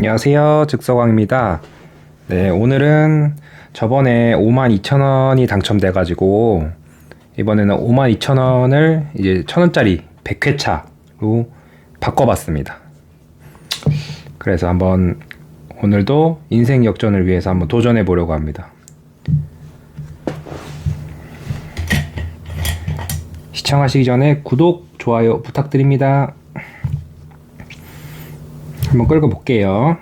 안녕하세요. 즉서광입니다. 네, 오늘은 저번에 52,000원이 당첨돼 가지고 이번에는 52,000원을 이제 1,000원짜리 100회차로 바꿔 봤습니다. 그래서 한번 오늘도 인생 역전을 위해서 한번 도전해 보려고 합니다. 시청하시기 전에 구독, 좋아요 부탁드립니다. 한번 끌고 볼게요.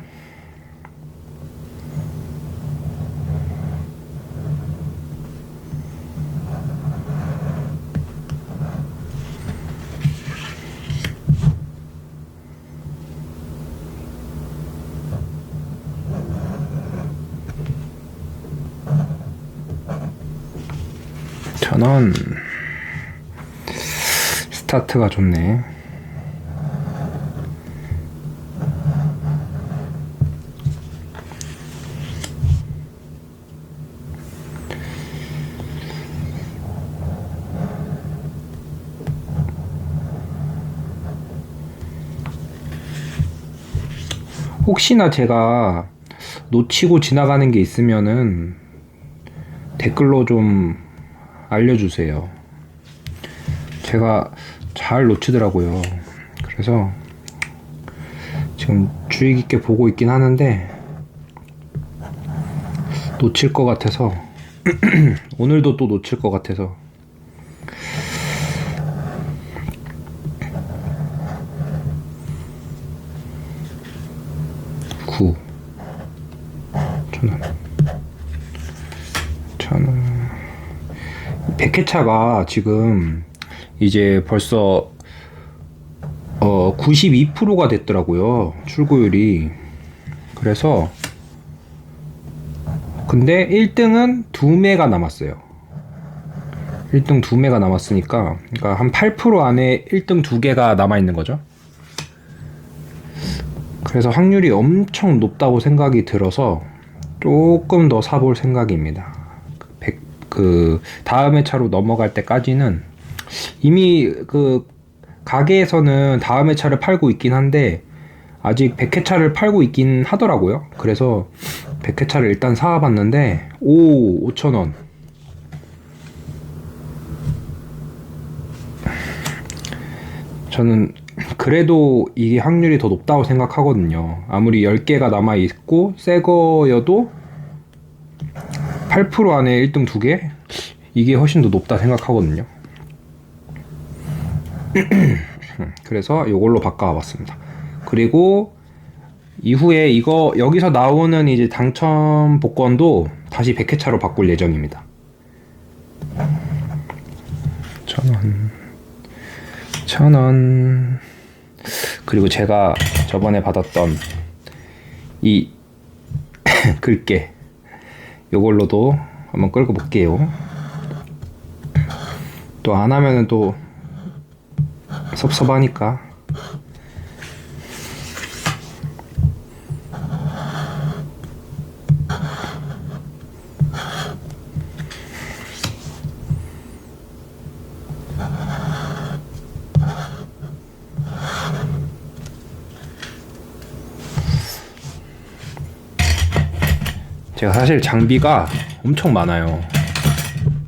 천원 스타트가 좋네. 혹시나 제가 놓치고 지나가는 게 있으면은 댓글로 좀 알려주세요. 제가 잘 놓치더라고요. 그래서 지금 주의 깊게 보고 있긴 하는데 놓칠 것 같아서 오늘도 또 놓칠 것 같아서 9 천원. 천원. 100회차가 지금 이제 벌써 어 92%가 됐더라고요 출고율이. 그래서 근데 1등은 2매가 남았어요. 1등 2매가 남았으니까 그러니까 한 8% 안에 1등 2개가 남아있는 거죠 그래서 확률이 엄청 높다고 생각이 들어서 조금 더 사볼 생각입니다. 100, 그 다음의 차로 넘어갈 때까지는 이미 그 가게에서는 다음의 차를 팔고 있긴 한데 아직 100회차를 팔고 있긴 하더라고요. 그래서 100회차를 일단 사와봤는데 오 5천원 저는 그래도 이게 확률이 더 높다고 생각하거든요. 아무리 10개가 남아있고, 새 거여도 8% 안에 1등 2개? 이게 훨씬 더 높다 생각하거든요. 그래서 이걸로 바꿔봤습니다. 그리고 이후에 이거 여기서 나오는 이제 당첨 복권도 다시 100회차로 바꿀 예정입니다. 천원 천원 그리고 제가 저번에 받았던 이 글게 요걸로도 한번 끌고 볼게요. 또 안 하면은 또 섭섭하니까 사실 장비가 엄청 많아요.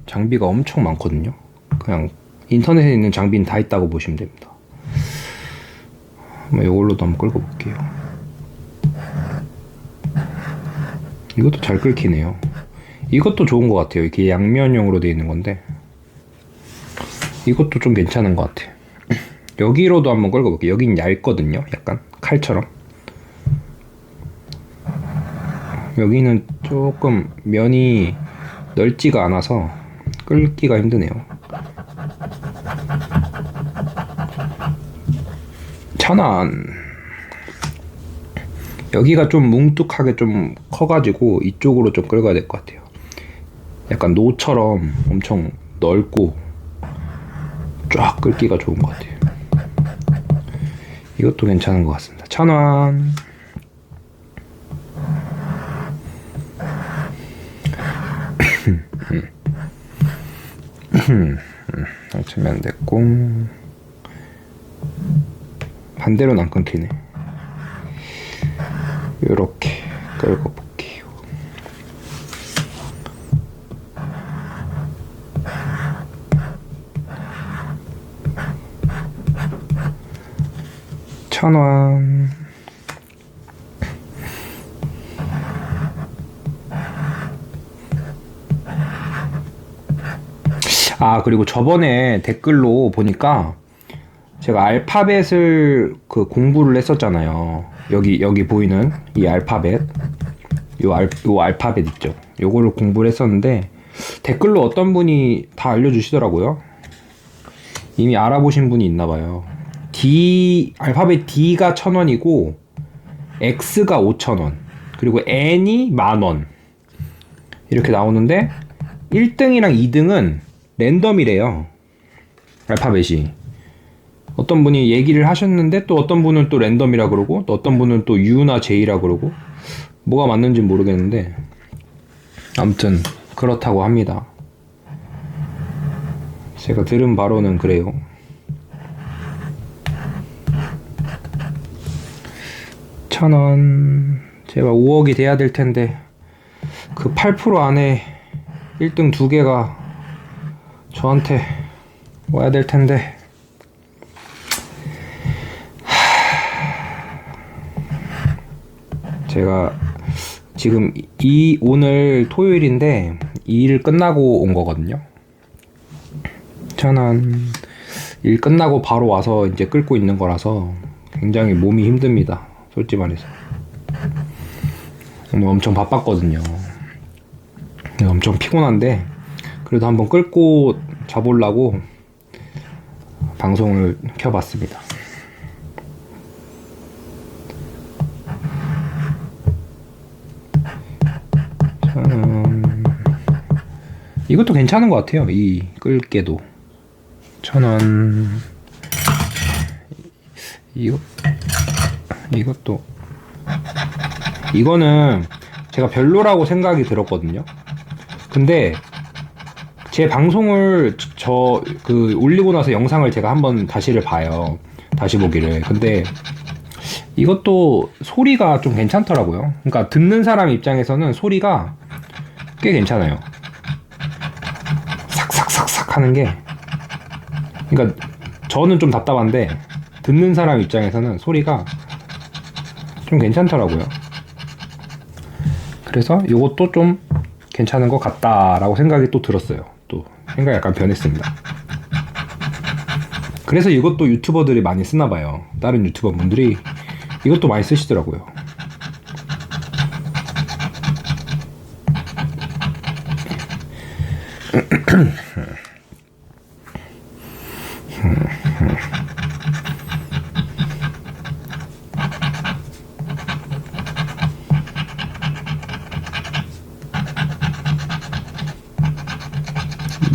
장비가 엄청 많거든요. 그냥 인터넷에 있는 장비는 다 있다고 보시면 됩니다. 이걸로도 한번 끌고 볼게요. 이것도 잘 끓기네요. 이것도 좋은 것 같아요. 이게 양면용으로 되어 있는 건데 이것도 좀 괜찮은 것 같아요. 여기로도 한번 끌고 볼게요. 여긴 얇거든요. 약간 칼처럼. 여기는 조금 면이 넓지가 않아서 끌기가 힘드네요. 천안 여기가 좀 뭉툭하게 좀 커가지고 이쪽으로 좀 끌어야 될 것 같아요. 약간 노처럼 엄청 넓고 쫙 끌기가 좋은 것 같아요. 이것도 괜찮은 것 같습니다. 천원 당첨이 안 됐고 반대로는 안 끊기네 이렇게 끌고 볼게요. 천 원. 아, 그리고 저번에 댓글로 보니까 제가 알파벳을 그 공부를 했었잖아요. 여기, 여기 보이는 이 알파벳. 요, 알, 요 알파벳 있죠. 요거를 공부를 했었는데 댓글로 어떤 분이 다 알려주시더라고요. 이미 알아보신 분이 있나 봐요. D, 알파벳 D가 천 원이고, X가 오천 원, 그리고 N이 만 원. 이렇게 나오는데, 1등이랑 2등은 랜덤이래요. 알파벳이. 어떤 분이 얘기를 하셨는데 또 어떤 분은 또 랜덤이라 그러고 또 어떤 분은 또 U나 J라 그러고 뭐가 맞는지 모르겠는데 아무튼 그렇다고 합니다. 제가 들은 바로는 그래요. 천 원. 제발 5억이 돼야 될 텐데 그 8% 안에 1등 두 개가 저한테 와야 될 텐데. 하... 제가 지금 이 오늘 토요일인데 이일 끝나고 온 거거든요. 저는 일 끝나고 바로 와서 이제 끌고 있는 거라서 굉장히 몸이 힘듭니다. 솔직히 말해서. 오늘 엄청 바빴거든요. 엄청 피곤한데 그래도 한번 끌고 자보려고 방송을 켜봤습니다. 음, 이것도 괜찮은 것 같아요. 이 끌게도 천 원. 이거 이것도 이거는 제가 별로라고 생각이 들었거든요. 근데 제 방송을 저 그 올리고 나서 영상을 제가 한번 다시를 봐요. 다시 보기를. 근데 이것도 소리가 좀 괜찮더라고요. 그러니까 듣는 사람 입장에서는 소리가 꽤 괜찮아요. 삭삭삭삭 하는 게. 그러니까 저는 좀 답답한데 듣는 사람 입장에서는 소리가 좀 괜찮더라고요. 그래서 이것도 좀 괜찮은 것 같다라고 생각이 또 들었어요. 또 생각이 약간 변했습니다. 그래서 이것도 유튜버들이 많이 쓰나 봐요. 다른 유튜버 분들이 이것도 많이 쓰시더라고요.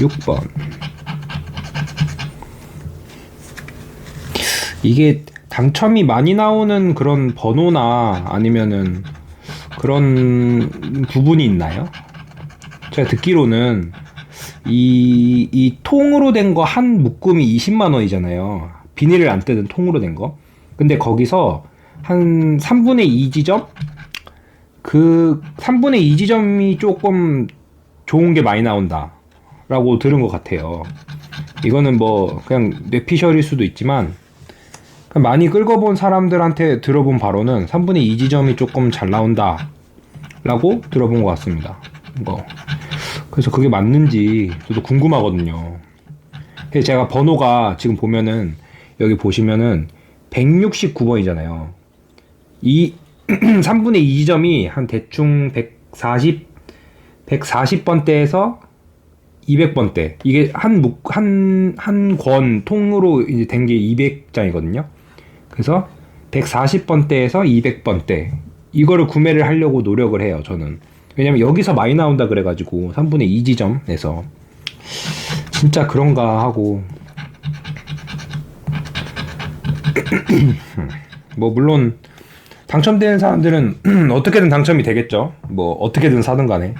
육번 이게 당첨이 많이 나오는 그런 번호나 아니면은 그런 부분이 있나요? 제가 듣기로는 이, 이 통으로 된 거 한 묶음이 20만 원이잖아요. 비닐을 안 뜯은 통으로 된 거. 근데 거기서 한 3분의 2 지점? 그 3분의 2 지점이 조금 좋은 게 많이 나온다. 라고 들은 것 같아요. 이거는 뭐 그냥 뇌피셜일 수도 있지만 많이 긁어본 사람들한테 들어본 바로는 3분의 2 지점이 조금 잘 나온다 라고 들어본 것 같습니다. 뭐 그래서 그게 맞는지 저도 궁금하거든요. 그래서 제가 번호가 지금 보면은 여기 보시면은 169번이잖아요. 이 3분의 2 지점이 한 대충 140 140번대에서 200번 대. 이게 한 묵, 한, 한 권 통으로 이제 된 게 200장이거든요. 그래서 140번 대에서 200번 대. 이거를 구매를 하려고 노력을 해요, 저는. 왜냐면 여기서 많이 나온다 그래가지고, 3분의 2 지점에서. 진짜 그런가 하고. 뭐, 물론, 당첨되는 사람들은 어떻게든 당첨이 되겠죠. 뭐, 어떻게든 사든 간에.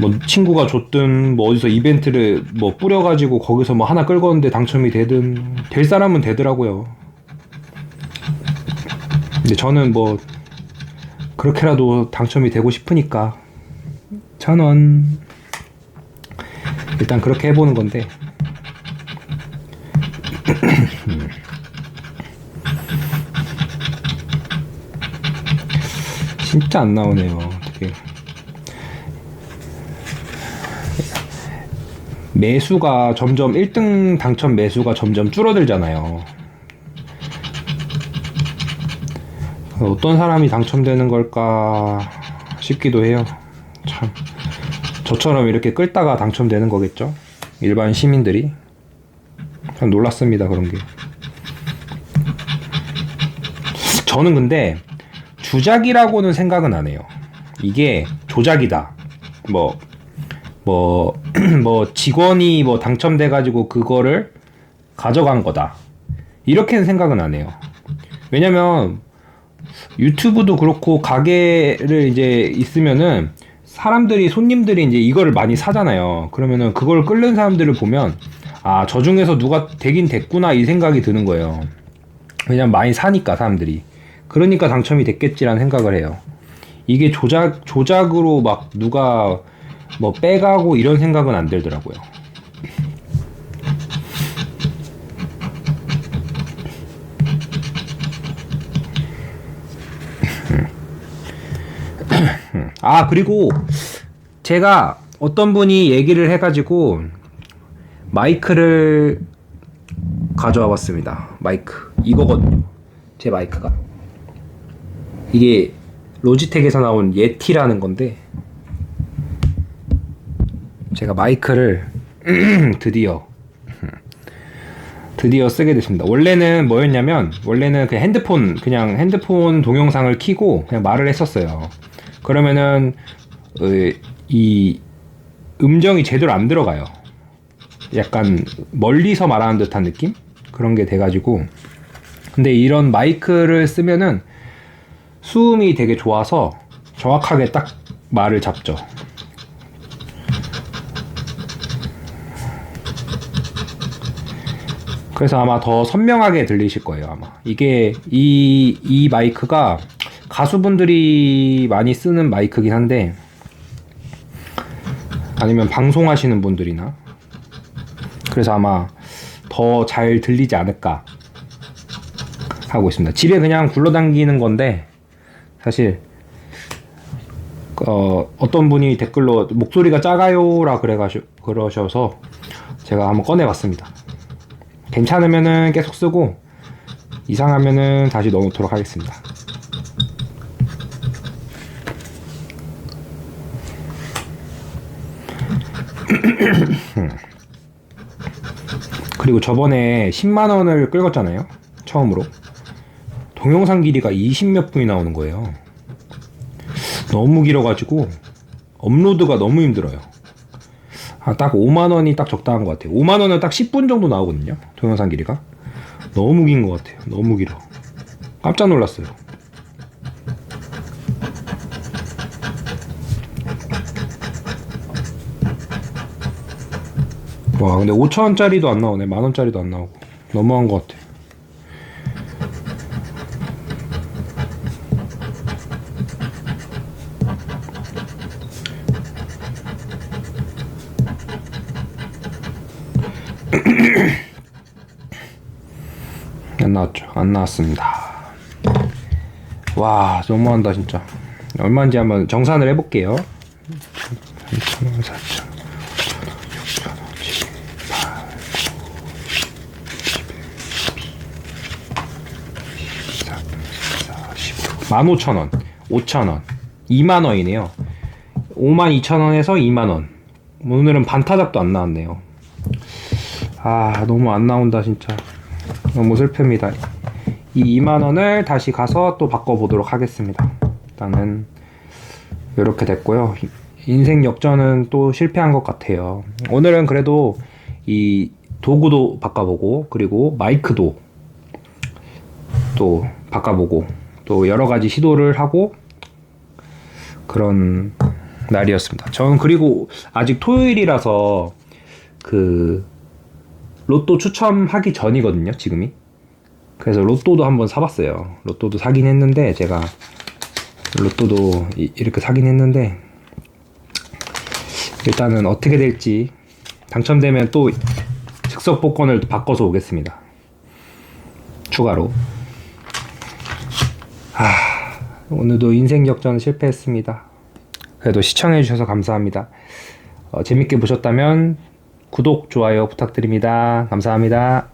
뭐 친구가 줬든 뭐 어디서 이벤트를 뭐 뿌려가지고 거기서 뭐 하나 끌었는데 당첨이 되든 될 사람은 되더라고요. 근데 저는 뭐 그렇게라도 당첨이 되고 싶으니까 천 원. 일단 그렇게 해보는 건데. 진짜 안 나오네요. 어떻게. 매수가 점점 1등 당첨 매수가 점점 줄어들잖아요. 어떤 사람이 당첨되는 걸까 싶기도 해요. 참. 저처럼 이렇게 끌다가 당첨되는 거겠죠? 일반 시민들이. 참 놀랐습니다, 그런 게. 저는 근데 주작이라고는 생각은 안 해요. 이게 조작이다. 뭐, 뭐, 뭐, 직원이 뭐 당첨돼가지고 그거를 가져간 거다. 이렇게는 생각은 안 해요. 왜냐면, 유튜브도 그렇고, 가게를 이제 있으면은, 사람들이, 손님들이 이제 이거를 많이 사잖아요. 그러면은 그걸 끓는 사람들을 보면, 아, 저 중에서 누가 되긴 됐구나, 이 생각이 드는 거예요. 왜냐면 많이 사니까, 사람들이. 그러니까 당첨이 됐겠지라는 생각을 해요. 이게 조작, 조작으로 막 누가 뭐 빼가고 이런 생각은 안 들더라고요. 아, 그리고 제가 어떤 분이 얘기를 해가지고 마이크를 가져와 봤습니다. 마이크. 이거거든요. 제 마이크가. 이게 로지텍에서 나온 예티라는 건데 제가 마이크를 드디어 드디어 쓰게 됐습니다. 원래는 뭐였냐면 원래는 그냥 핸드폰 그냥 핸드폰 동영상을 키고 그냥 말을 했었어요. 그러면은 어, 이 음정이 제대로 안 들어가요. 약간 멀리서 말하는 듯한 느낌 그런 게 돼가지고 근데 이런 마이크를 쓰면은 수음이 되게 좋아서 정확하게 딱 말을 잡죠. 그래서 아마 더 선명하게 들리실 거예요, 아마. 이게, 이, 이 마이크가 가수분들이 많이 쓰는 마이크긴 한데, 아니면 방송하시는 분들이나, 그래서 아마 더 잘 들리지 않을까 하고 있습니다. 집에 그냥 굴러당기는 건데, 사실 어, 어떤 분이 댓글로 목소리가 작아요라 그래가시 그러셔서 제가 한번 꺼내봤습니다. 괜찮으면은 계속 쓰고 이상하면은 다시 넣어놓도록 하겠습니다. 그리고 저번에 10만 원을 끌었잖아요. 처음으로. 동영상 길이가 20몇 분이 나오는 거예요. 너무 길어가지고 업로드가 너무 힘들어요. 아, 딱 5만 원이 딱 적당한 것 같아요. 5만 원은 딱 10분 정도 나오거든요. 동영상 길이가. 너무 긴 것 같아요. 너무 길어. 깜짝 놀랐어요. 와, 근데 5천 원짜리도 안 나오네. 만 원짜리도 안 나오고. 너무한 것 같아. 안 나왔습니다. 와, 너무한다, 진짜. 얼마인지 한번 정산을 해볼게요. 3,000원, 4,000원, 5,000원, 6,000원, 15,000원, 5,000원, 2만원이네요. 52,000원에서 2만원. 오늘은 반타작도 안 나왔네요. 아, 너무 안 나온다, 진짜. 너무 슬픕니다. 이 2만 원을 다시 가서 또 바꿔보도록 하겠습니다. 일단은, 이렇게 됐고요. 인생 역전은 또 실패한 것 같아요. 오늘은 그래도 이 도구도 바꿔보고, 그리고 마이크도 또 바꿔보고, 또 여러 가지 시도를 하고, 그런 날이었습니다. 저는 그리고 아직 토요일이라서 그 로또 추첨하기 전이거든요, 지금이. 그래서 로또도 한번 사봤어요. 로또도 사긴 했는데 제가 로또도 이- 이렇게 사긴 했는데 일단은 어떻게 될지 당첨되면 또 즉석 복권을 바꿔서 오겠습니다. 추가로. 아, 오늘도 인생 역전 실패했습니다. 그래도 시청해주셔서 감사합니다. 어, 재밌게 보셨다면 구독, 좋아요 부탁드립니다. 감사합니다.